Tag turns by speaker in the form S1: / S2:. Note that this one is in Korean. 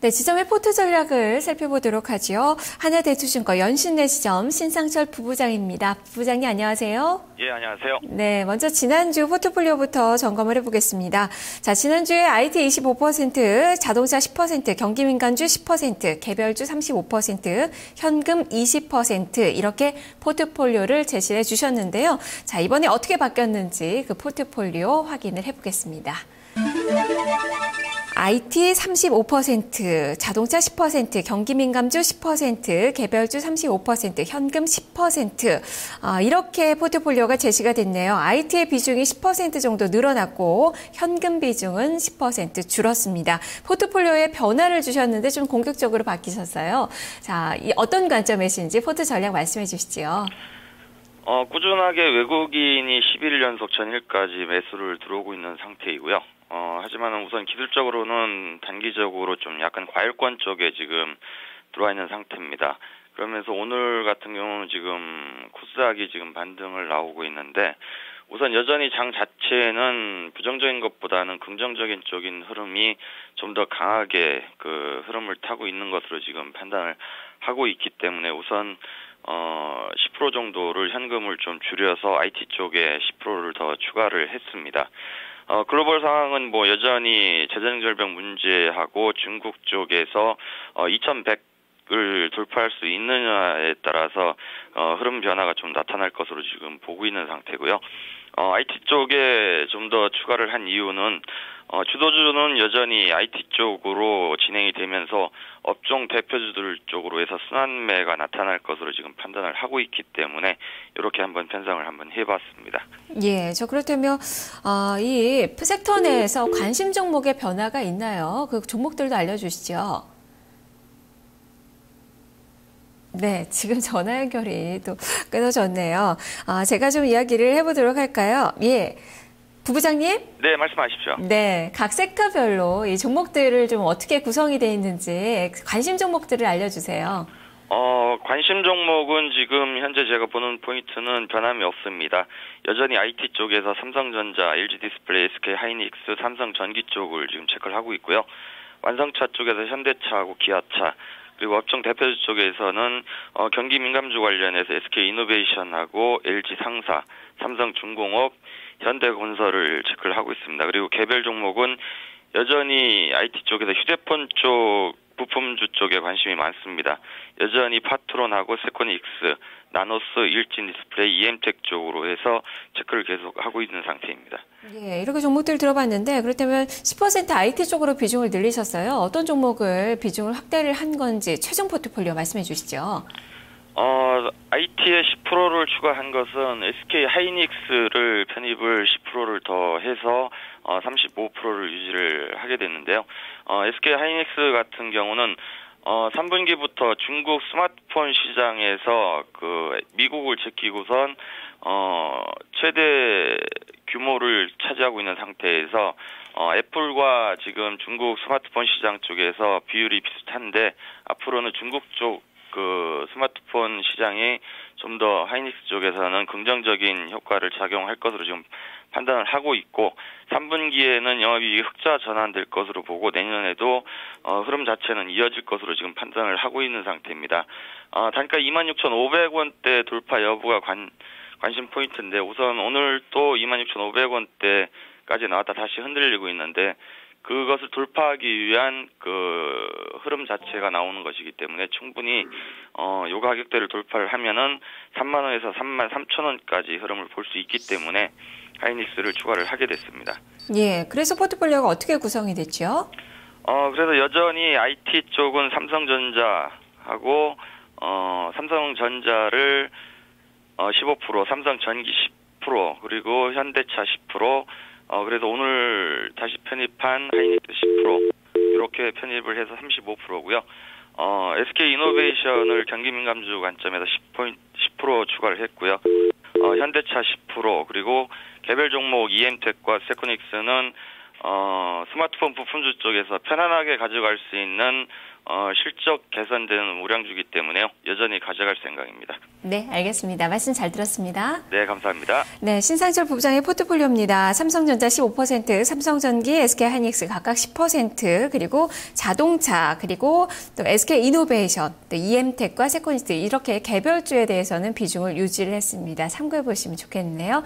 S1: 네, 지점 의 포트 전략을 살펴보도록 하죠. 하나대투증권 연신내시점 신상철 부부장입니다. 부부장님 안녕하세요.
S2: 예, 안녕하세요.
S1: 네, 먼저 지난주 포트폴리오부터 점검을 해보겠습니다. 자, 지난주에 IT 25%, 자동차 10%, 경기민간주 10%, 개별주 35%, 현금 20% 이렇게 포트폴리오를 제시해 주셨는데요. 자, 이번에 어떻게 바뀌었는지 그 포트폴리오 확인을 해보겠습니다. IT 35%, 자동차 10%, 경기 민감주 10%, 개별주 35%, 현금 10%. 아, 이렇게 포트폴리오가 제시가 됐네요. IT의 비중이 10% 정도 늘어났고 현금 비중은 10% 줄었습니다. 포트폴리오에 변화를 주셨는데 좀 공격적으로 바뀌셨어요. 자, 이 어떤 관점이신지 포트 전략 말씀해 주시죠.
S2: 어, 꾸준하게 외국인이 11일 연속 전일까지 매수를 들어오고 있는 상태이고요. 어, 하지만 우선 기술적으로는 단기적으로 좀 약간 과열권 쪽에 지금 들어와 있는 상태입니다. 그러면서 오늘 같은 경우는 지금 코스닥이 지금 반등을 나오고 있는데 우선 여전히 장 자체는 부정적인 것보다는 긍정적인 쪽인 흐름이 좀 더 강하게 그 흐름을 타고 있는 것으로 지금 판단을 하고 있기 때문에 우선 어, 10% 정도를 현금을 좀 줄여서 IT 쪽에 10%를 더 추가를 했습니다. 어, 글로벌 상황은 뭐 여전히 재정절벽 문제하고 중국 쪽에서 어, 2100 을 돌파할 수 있느냐에 따라서 어, 흐름 변화가 좀 나타날 것으로 지금 보고 있는 상태고요. 어, IT 쪽에 좀 더 추가를 한 이유는 어, 주도주는 여전히 IT 쪽으로 진행이 되면서 업종 대표주들 쪽으로 해서 순환매가 나타날 것으로 지금 판단을 하고 있기 때문에 이렇게 한번 편성을 한번 해봤습니다.
S1: 예, 저 그렇다면 어, 이 섹터 내에서 관심 종목의 변화가 있나요? 그 종목들도 알려주시죠. 네, 지금 전화 연결이 또 끊어졌네요. 아, 제가 좀 이야기를 해보도록 할까요? 예. 부부장님?
S2: 네, 말씀하십시오.
S1: 네, 각 섹터별로 이 종목들을 좀 어떻게 구성이 되어 있는지 관심 종목들을 알려주세요.
S2: 어, 관심 종목은 지금 현재 제가 보는 포인트는 변함이 없습니다. 여전히 IT 쪽에서 삼성전자, LG 디스플레이, SK 하이닉스, 삼성 전기 쪽을 지금 체크를 하고 있고요. 완성차 쪽에서 현대차하고 기아차, 그리고 업종 대표주 쪽에서는 어, 경기 민감주 관련해서 SK 이노베이션하고 LG 상사, 삼성 중공업, 현대건설을 체크를 하고 있습니다. 그리고 개별 종목은 여전히 IT 쪽에서 휴대폰 쪽 부품주 쪽에 관심이 많습니다. 여전히 파트론하고 세코닉스, 나노스, 일진 디스플레이, EM텍 쪽으로 해서 체크를 계속 하고 있는 상태입니다.
S1: 예, 이렇게 종목들 들어봤는데 그렇다면 10% IT 쪽으로 비중을 늘리셨어요. 어떤 종목을 비중을 확대를 한 건지 최종 포트폴리오 말씀해 주시죠.
S2: 어, IT에 10%를 추가한 것은 SK 하이닉스를 편입을 10%를 더 해서 어, 35%를 유지를 하게 됐는데요. 어, SK 하이닉스 같은 경우는 어, 3분기부터 중국 스마트폰 시장에서 그 미국을 제끼고선 어, 최대 규모를 차지하고 있는 상태에서 어, 애플과 지금 중국 스마트폰 시장 쪽에서 비율이 비슷한데 앞으로는 중국 쪽 그 스마트폰 시장이 좀 더 하이닉스 쪽에서는 긍정적인 효과를 작용할 것으로 지금 판단을 하고 있고 3분기에는 영업이익이 흑자 전환될 것으로 보고 내년에도 어, 흐름 자체는 이어질 것으로 지금 판단을 하고 있는 상태입니다. 어, 단가 26,500원대 돌파 여부가 관, 관심 포인트인데 우선 오늘 또 26,500원대까지 나왔다 다시 흔들리고 있는데 그것을 돌파하기 위한 그 흐름 자체가 나오는 것이기 때문에 충분히 어, 요 가격대를 돌파를 하면은 3만 원에서 3만 3천 원까지 흐름을 볼 수 있기 때문에 하이닉스를 추가를 하게 됐습니다.
S1: 예, 그래서 포트폴리오가 어떻게 구성이 됐죠?
S2: 어, 그래서 여전히 IT 쪽은 삼성전자하고 어, 삼성전자를 어, 15%, 삼성전기 10%, 그리고 현대차 10%, 어, 그래서 오늘 다시 편입한 하이닉스 10% 이렇게 편입을 해서 35%고요. 어, SK 이노베이션을 경기 민감주 관점에서 10포인트 10% 추가를 했고요. 어, 현대차 10% 그리고 개별 종목 EM텍과 세코닉스는 어, 스마트폰 부품주 쪽에서 편안하게 가져갈 수 있는 어, 실적 개선되는 우량주기 때문에요. 여전히 가져갈 생각입니다.
S1: 네, 알겠습니다. 말씀 잘 들었습니다.
S2: 네, 감사합니다.
S1: 네, 신상철 부부장의 포트폴리오입니다. 삼성전자 15%, 삼성전기, SK하이닉스 각각 10%, 그리고 자동차, 그리고 또 SK이노베이션, 또 EM텍과 세코니스트 이렇게 개별주에 대해서는 비중을 유지를 했습니다. 참고해 보시면 좋겠네요.